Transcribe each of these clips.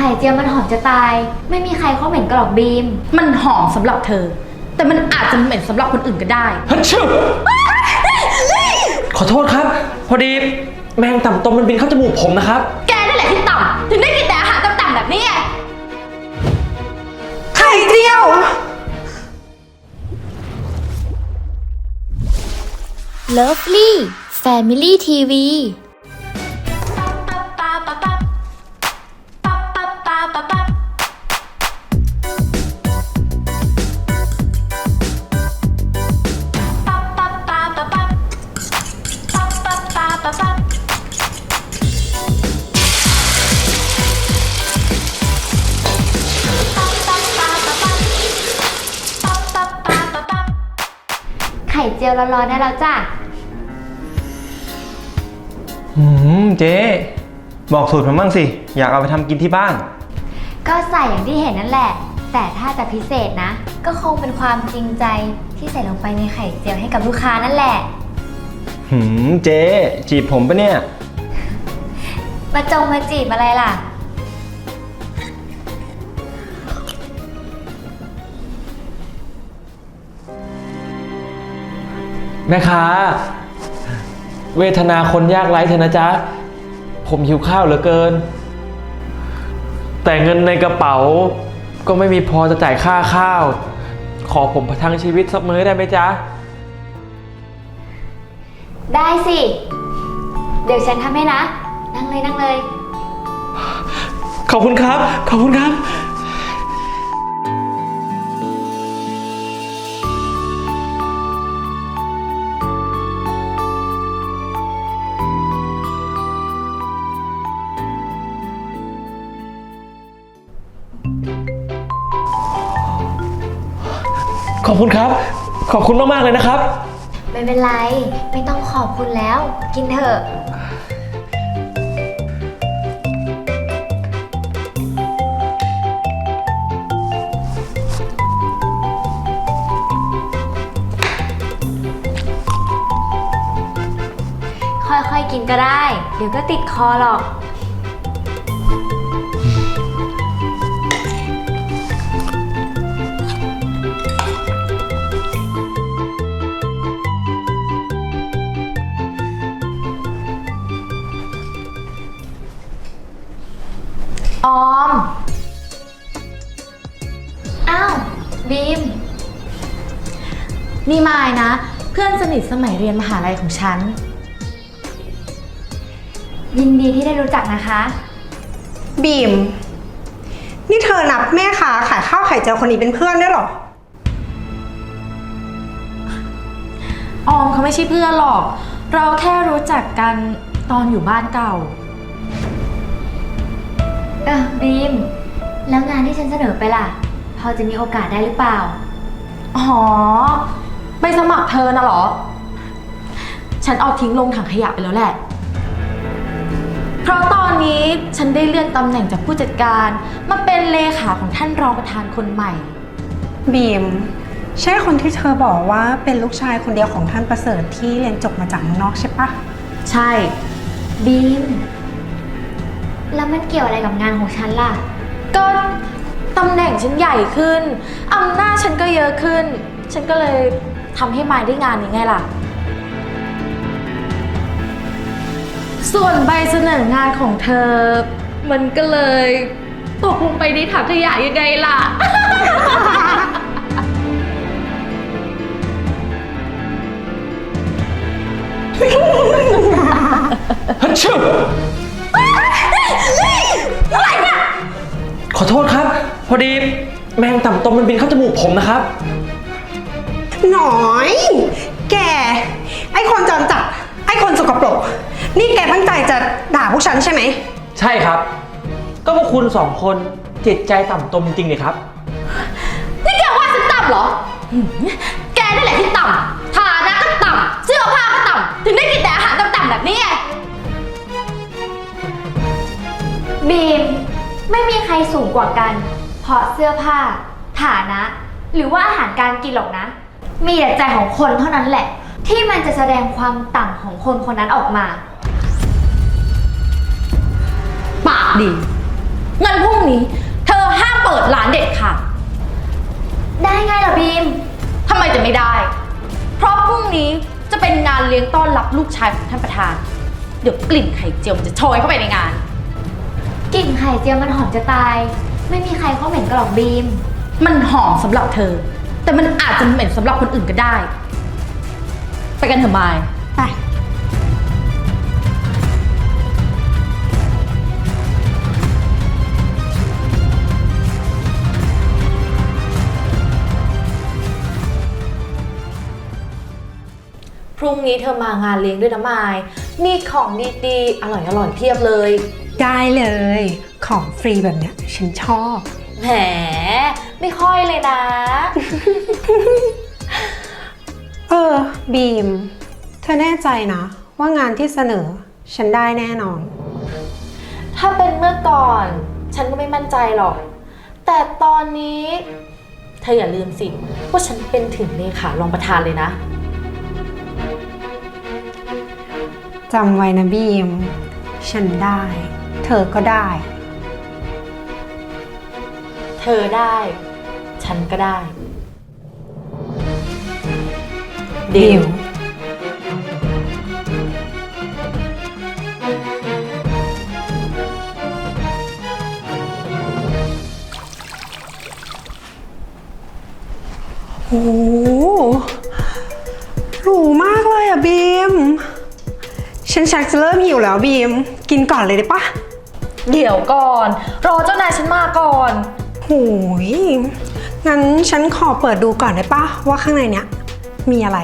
ไข่เจียวมันหอมจะตาย ไม่มีใครเขาเหม็นกระหรอกบีม มันหอมสำหรับเธอ แต่มันอาจจะเหม็นสำหรับคนอื่นก็ได้ ฮัชชิวขอโทษครับ พอดีแมงต่ำตมมันบินเข้าจมูกผมนะครับ แกนั่นแหละที่ต่ำถึงได้กินแต่อาหารต่ำๆแบบนี้ไงไข่เจียว Lovely Family TV ยวร้อนๆได้แล้วจ้ะ อืมเจ๊บอกสูตรผมบ้างสิ อยากเอาไปทำกินที่บ้าน ก็ใส่อย่างที่เห็นนั่นแหละ แต่ถ้าจะพิเศษนะ ก็คงเป็นความจริงใจที่ใส่ลงไปในไข่เจียวให้กับลูกค้านั่นแหละ หืมเจ๊จีบผมปะเนี่ย มาจงมาจีบอะไรล่ะ แม่ค้า เวทนาคนยากไร้เถอะนะจ๊ะ ผมหิวข้าวเหลือเกิน แต่เงินในกระเป๋า ก็ไม่มีพอจะจ่ายค่าข้าว ขอผมประทังชีวิตสักมื้อได้ไหมจ๊ะ ได้สิ เดี๋ยวฉันทำให้นะ นั่งเลยนั่งเลย ขอบคุณครับ ขอบคุณครับ คุณครับ ขอบคุณมากๆเลยนะครับ ไม่เป็นไร ไม่ต้องขอบคุณแล้ว กินเถอะ ค่อยๆกินก็ได้ เดี๋ยวก็ติดคอหรอก นี่มายนะ เพื่อนสนิทสมัยเรียนมหาลัยของฉัน ยินดีที่ได้รู้จักนะคะ บีม นี่เธอนับแม่ค้าขายข้าวไข่เจียวคนนี้เป็นเพื่อนได้วยเหรอ ออมเขาไม่ใช่เพื่อนหรอก เราแค่รู้จักกันตอนอยู่บ้านเก่า เออบีม แล้วงานที่ฉันเสนอไปล่ะ พอจะมีโอกาสได้หรือเปล่า อ๋อ ไปสมัครเธอน่ะเหรอ ฉันเอาทิ้งลงถังขยะไปแล้วแหละ เพราะตอนนี้ฉันได้เลื่อนตำแหน่งจากผู้จัดการ มาเป็นเลขาของท่านรองประธานคนใหม่ บีม ใช่คนที่เธอบอกว่าเป็นลูกชายคนเดียวของท่านประเสริฐที่เรียนจบมาจากเมืองนอกใช่ปะใช่ บีม แล้วมันเกี่ยวอะไรกับงานของฉันล่ะ ก็ตำแหน่งฉันใหญ่ขึ้นอำนาจฉันก็เยอะขึ้น ฉันก็เลย ทำให้มายได้งานนี้ไงล่ะ ส่วนใบเสนองานของเธอ มันก็เลยตกลงไปในถังขยะยังไงล่ะ ฮัชชิวขอโทษครับ พอดีแมงต่ำตมมันบินเข้าจมูกผมนะครับ หน่อย แก ไอ้คนจรจัดไอ้คนสกปรก นี่แกตั้งใจจะด่าพวกฉันใช่ไหม ใช่ครับ ก็พวกคุณสองคนจิตใจต่ำตมจริงๆเลยครับ นี่แกว่าฉันต่ำเหรอหืมแกนั่นแหละที่ต่ำฐานะก็ต่ำเสื้อผ้าก็ต่ำถึงได้กินแต่อาหารต่ำๆแบบนี้ไง บีมไม่มีใครสูงกว่ากัน เพราะเสื้อผ้า ฐานะ หรือว่าอาหารการกินหรอกนะ มีแต่ใจของคนเท่านั้นแหละ ที่มันจะแสดงความต่ำของคนคนนั้นออกมา ปากดีงั้นพรุ่งนี้ เธอห้ามเปิดร้านเด็ดค่ะได้ไงล่ะบีม ทำไมจะไม่ได้ เพราะพรุ่งนี้จะเป็นงานเลี้ยงต้อนรับลูกชายของท่านประธาน เดี๋ยวกลิ่นไข่เจียวมันจะโชยเข้าไปในงาน กลิ่นไข่เจียวมันหอมจะตาย ไม่มีใครเขาเหม็นกระหรอกบีม มันหอมสำหรับเธอ แต่มันอาจจะเหม็นสำหรับคนอื่นก็ได้ ไปกันเถอะมาย ไป พรุ่งนี้เธอมางานเลี้ยงด้วยนะมาย มีของดีๆ อร่อยๆเพียบเลย ได้เลย ของฟรีแบบเนี้ย ฉันชอบ แหม ไม่ค่อยเลยนะ เออ บีม เธอแน่ใจนะ ว่างานที่เสนอ ฉันได้แน่นอน ถ้าเป็นเมื่อก่อน ฉันก็ไม่มั่นใจหรอก แต่ตอนนี้เธออย่าลืมสิว่าฉันเป็นถึงเลขารองประธานเลยนะ จำไว้นะบีม ฉันได้ เธอก็ได้ เธอได้ ฉันก็ได้ ดิว โอ้โหหรูมากเลยอะบีม ฉันชักจะเริ่มหิวแล้วบีม กินก่อนเลยได้ปะ เดี๋ยวก่อน รอเจ้านายฉันมาก่อนโหูย งั้นฉันขอเปิดดูก่อนได้ปะว่าข้างในเนี้ยมีอะไร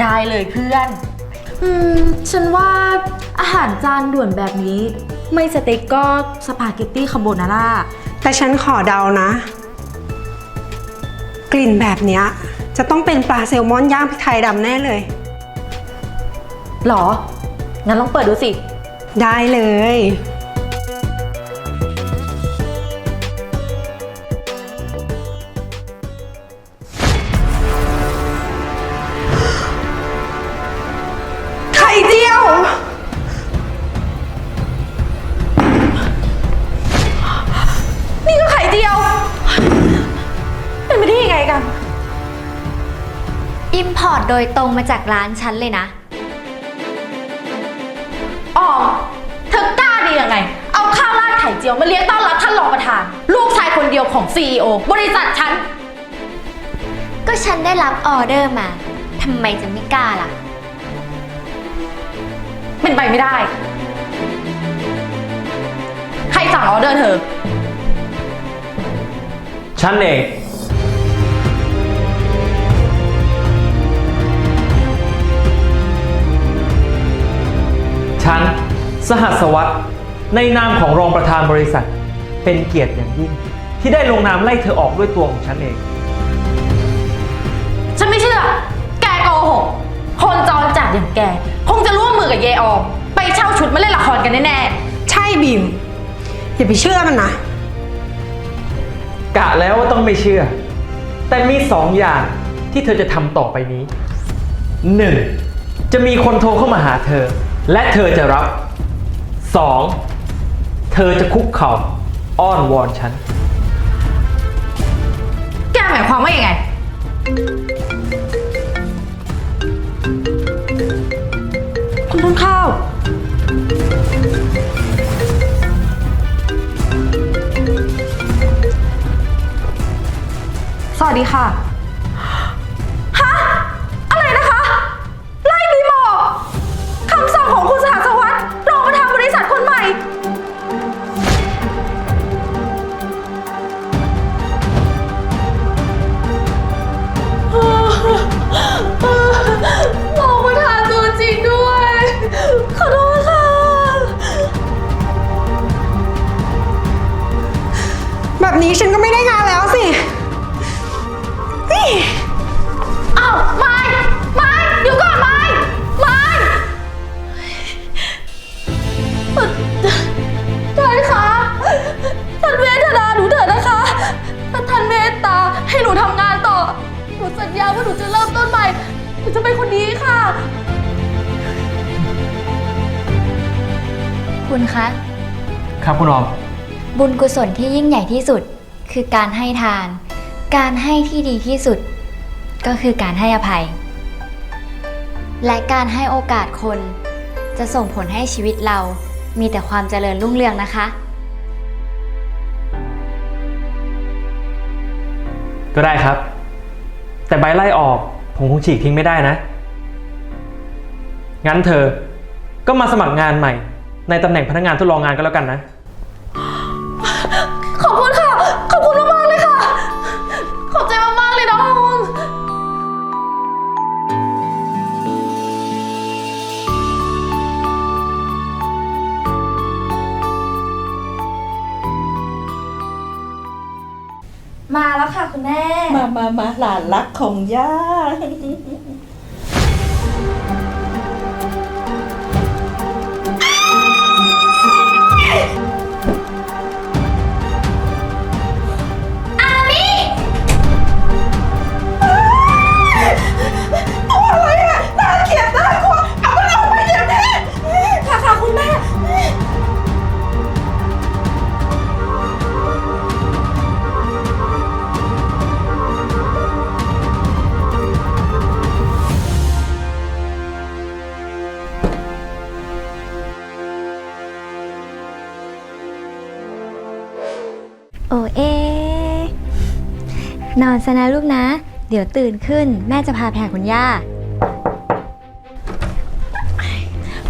ได้เลยเพื่อน อืม ฉันว่าอาหารจานด่วนแบบนี้ ไม่สเต็กก็สปาเกตตี้คาโบนาร่า แต่ฉันขอเดานะ กลิ่นแบบเนี้ยจะต้องเป็นปลาแซลมอนย่างพริกไทยดำแน่เลย หรอ งั้นลองเปิดดูสิ ได้เลย อิมพอร์ตโดยตรงมาจากร้านฉันเลยนะ ออมเธอกล้าดียังไง เอาข้าวราดไข่เจียวมาเลี้ยงต้อนรับท่านรองประธาน ลูกชายคนเดียวของ CEO บริษัทฉัน ก็ฉันได้รับออเดอร์มาทำไมจะไม่กล้าล่ะ เป็นไปไม่ได้ ใครสั่งออเดอร์เธอ ฉันเอง ฉัน สหัสวัตรในนามของรองประธานบริษัท เป็นเกียรติอย่างยิ่ง ที่ได้ลงนามไล่เธอออกด้วยตัวของฉันเอง ฉันไม่เชื่อ แกโกหก คนจรจัดอย่างแก คงจะร่วมมือกับเยออมไปเช่าชุดมาเล่นละครกันแน่ใช่บีม อย่าไปเชื่อมันนะ กะแล้วว่าต้องไม่เชื่อ แต่มีสองอย่างที่เธอจะทำต่อไปนี้ 1. จะมีคนโทรเข้ามาหาเธอ และเธอจะรับ 2. เธอจะคุกเข่าอ้อนวอนฉัน แกหมายความว่ายังไง คุณต้นข้าว สวัสดีค่ะ นี้ฉันก็ไม่ได้งานแล้วสิเอ้าวไม่ไม่เดี๋ยวก่อนไม่ไม่ท่านคะท่านเวทนาหนูเถอะนะคะถ้าท่านเมตตาให้หนูทำงานต่อ หนูสัญญาว่าหนูจะเริ่มต้นใหม่ หนูจะเป็นคนดีค่ะ คุณคะ ครับคุณออม บุญกุศลที่ยิ่งใหญ่ที่สุด คือการให้ทาน การให้ที่ดีที่สุด ก็คือการให้อภัย และการให้โอกาสคน จะส่งผลให้ชีวิตเรามีแต่ความเจริญรุ่งเรืองนะคะ ก็ได้ครับ แต่ใบไล่ออกผมคงฉีกทิ้งไม่ได้นะ งั้นเธอก็มาสมัครงานใหม่ ในตำแหน่งพนักงานทดลองงานก็แล้วกันนะ มาแล้วค่ะคุณแม่ มามามาหลานรักของย่า นอนซะนะลูกนะ เดี๋ยวตื่นขึ้น แม่จะพาไปหาคุณย่า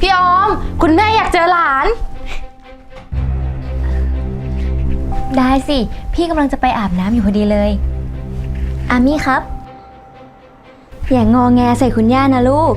พี่ออม คุณแม่อยากเจอหลาน ได้สิ พี่กำลังจะไปอาบน้ำอยู่พอดีเลย อามี่ครับ อย่างงอแงใส่คุณย่านะลูก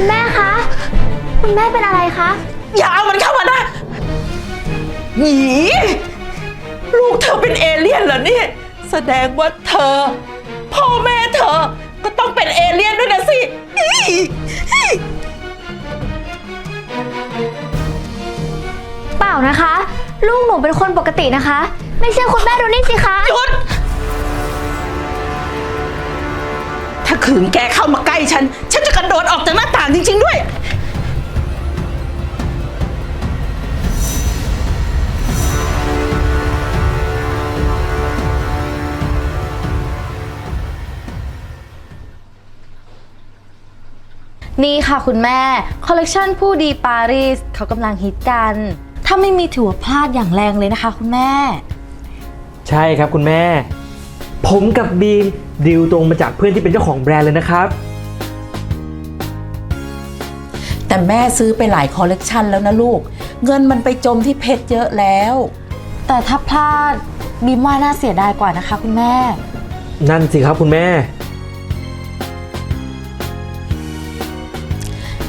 คุณแม่คะ คุณแม่เป็นอะไรคะ อย่าเอามันเข้ามานะหนีลูกเธอเป็นเอเลี่ยนเหรอเนี่ย แสดงว่าเธอ พ่อแม่เธอ ก็ต้องเป็นเอเลี่ยนด้วยนะสิอี๋อี๋เปล่านะคะ ลูกหนูเป็นคนปกตินะคะ ไม่เชื่อคุณแม่ดูนี่สิคะ หยุด ขืนแกเข้ามาใกล้ฉัน ฉันจะกระโดดออกจากหน้าต่างจริง ๆ ด้วย นี่ค่ะคุณแม่ คอลเลกชันผู้ดีปารีสเขากำลังฮิตกัน ถ้าไม่มีถือว่าพลาดอย่างแรงเลยนะคะคุณแม่ ใช่ครับคุณแม่ ผมกับบีมดีลตรงมาจากเพื่อนที่เป็นเจ้าของแบรนด์เลยนะครับ แต่แม่ซื้อไปหลายคอลเลกชันแล้วนะลูก เงินมันไปจมที่เพชรเยอะแล้ว แต่ถ้าพลาดบีมว่าน่าเสียดายกว่านะคะ คุณแม่ นั่นสิครับคุณแม่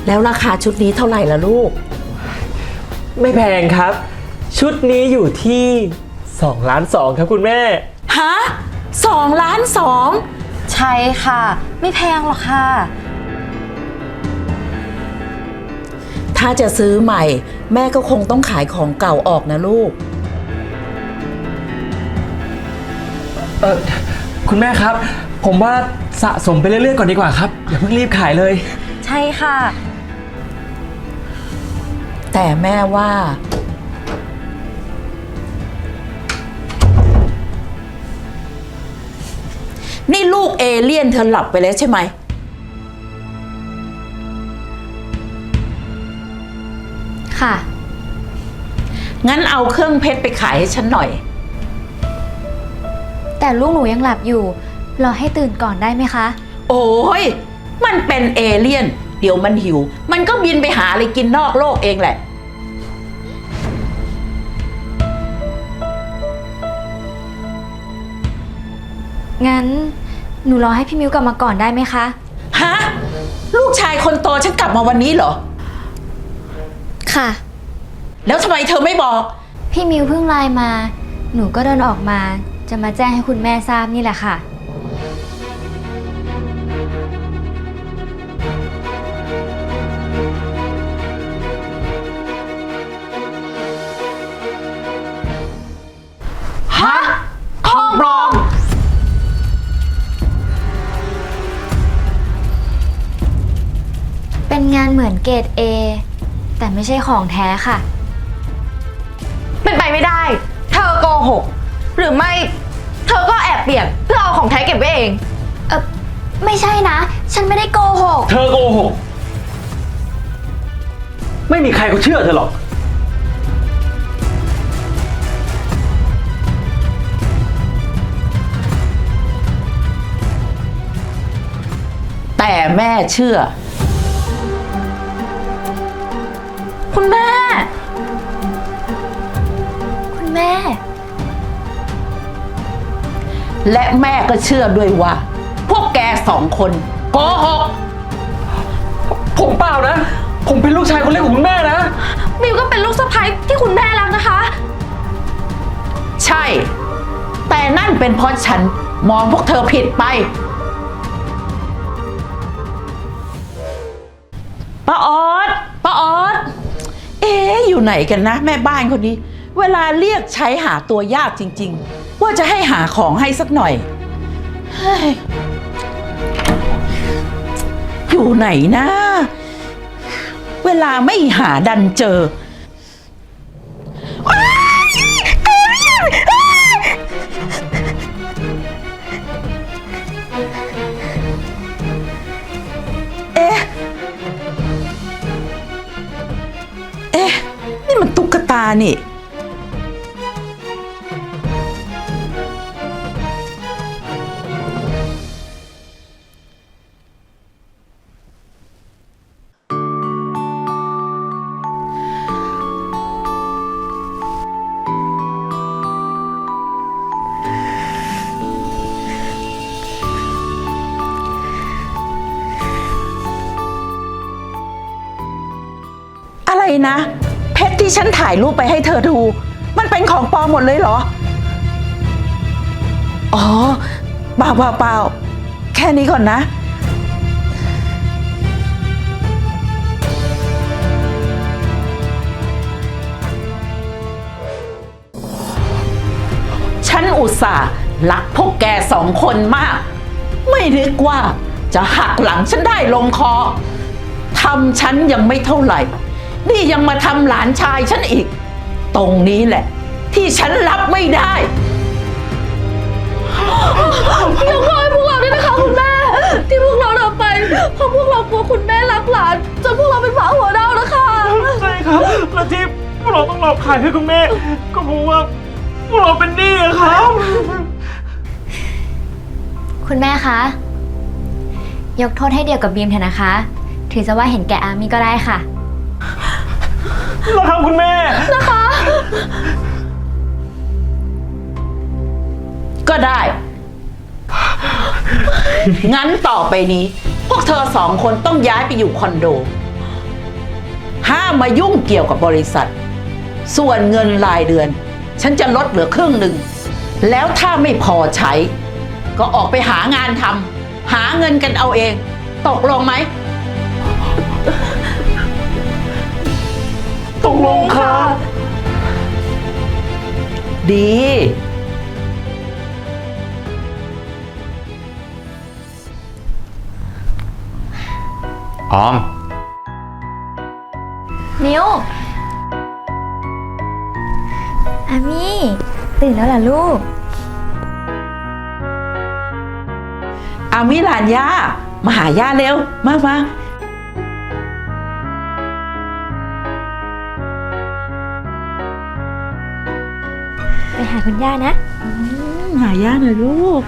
แล้วราคาชุดนี้เท่าไหร่ล่ะลูก ไม่แพงครับ ชุดนี้อยู่ที่2ล้าน2ครับคุณแม่ ฮะ สองล้านสองใช่ค่ะ ไม่แพงหรอกค่ะ ถ้าจะซื้อใหม่ แม่ก็คงต้องขายของเก่าออกนะลูก เออคุณแม่ครับ ผมว่าสะสมไปเรื่อยๆก่อนดีกว่าครับอย่าเพิ่งรีบขายเลย ใช่ค่ะ แต่แม่ว่า นี่ลูกเอเลี่ยนเธอหลับไปแล้วใช่ไหม ค่ะ งั้นเอาเครื่องเพชรไปขายให้ฉันหน่อย แต่ลูกหนูยังหลับอยู่ รอให้ตื่นก่อนได้ไหมคะ โอ้ย มันเป็นเอเลี่ยน เดี๋ยวมันหิว มันก็บินไปหาอะไรกินนอกโลกเองแหละ งั้น หนูรอให้พี่มิวกลับมาก่อนได้ไหมคะ ฮะ ลูกชายคนโตฉันกลับมาวันนี้เหรอ ค่ะ แล้วทำไมเธอไม่บอก พี่มิวเพิ่งไลน์มา หนูก็เดินออกมา จะมาแจ้งให้คุณแม่ทราบนี่แหละค่ะ อนเกรด A แต่ไม่ใช่ของแท้ค่ะ เป็นไปไม่ได้ เธอโกหก หรือไม่ เธอก็แอบเปลี่ยนเพื่อเอาของแท้เก็บไว้เอง เออไม่ใช่นะ ฉันไม่ได้โกหก เธอโกหก ไม่มีใครเขาเชื่อเธอหรอก แต่แม่เชื่อ คุณแม่ คุณแม่ และแม่ก็เชื่อด้วยว่า พวกแกสองคนโกหกผมเปล่านะ ผมเป็นลูกชายคนเล็กของคุณแม่นะ มิวก็เป็นลูกสะใภ้ที่คุณแม่รักนะคะ ใช่ แต่นั่นเป็นเพราะฉันมองพวกเธอผิดไปป้าออดป้าออดเอยู่ไหนกันนะ แม่บ้านคนนี้ เวลาเรียกใช้หาตัวยากจริง ๆ ว่าจะให้หาของให้สักหน่อยเฮ้ยอยู่ไหนนะ เวลาไม่หาดันเจอ ตุ๊ ชรที่ฉันถ่ายรูปไปให้เธอดู มันเป็นของปลอมหมดเลยเหรอ อ๋อเปล่าเปล่าเปล่าแค่นี้ก่อนนะ ฉันอุตส่าห์รักพวกแกสองคนมาก ไม่นึกว่าจะหักหลังฉันได้ลงคอทำฉันยังไม่เท่าไหร่ นี่ยังมาทำหลานชายฉันอีก ตรงนี้แหละ ที่ฉันรับไม่ได้ ยกโทษให้พวกเราด้วยนะคะคุณแม่ ที่พวกเราทำไปเพราะพวกเรากลัวคุณแม่รักหลานจนพวกเราเป็นหมาหัวเน่านะคะใช่ครับแล้วที่พวกเราต้องหลอกขายให้คุณแม่ ก็เพราะว่าพวกเราเป็นหนี้อะครับ คุณแม่คะ ยกโทษให้เดียวกับบีมเถอะนะคะ ถือซะว่าเห็นแก่อามี่ก็ได้ค่ะ นะครับคุณแม่ นะคะ ก็ได้ งั้นต่อไปนี้ พวกเธอสองคนต้องย้ายไปอยู่คอนโด ห้ามมายุ่งเกี่ยวกับบริษัท ส่วนเงินรายเดือน ฉันจะลดเหลือครึ่งหนึ่ง แล้วถ้าไม่พอใช้ ก็ออกไปหางานทำหาเงินกันเอาเอง ตกลงไหม ตกลงครับดี ออมมิวอามี่ตื่นแล้วเหรอลูก อามิลานย่ามาหาย่าเร็ว มามา หาคุณย่านะ หาย่าหน่อยลูก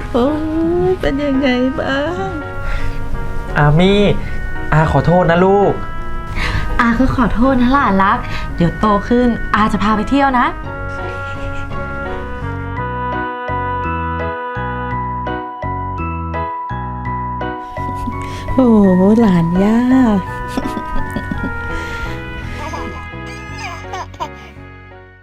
เป็นยังไงบ้าง อามี่อาขอโทษนะลูก อาคือขอโทษนะหลานรัก เดี๋ยวโตขึ้นอาจะพาไปเที่ยวนะ โอ้หลานย่า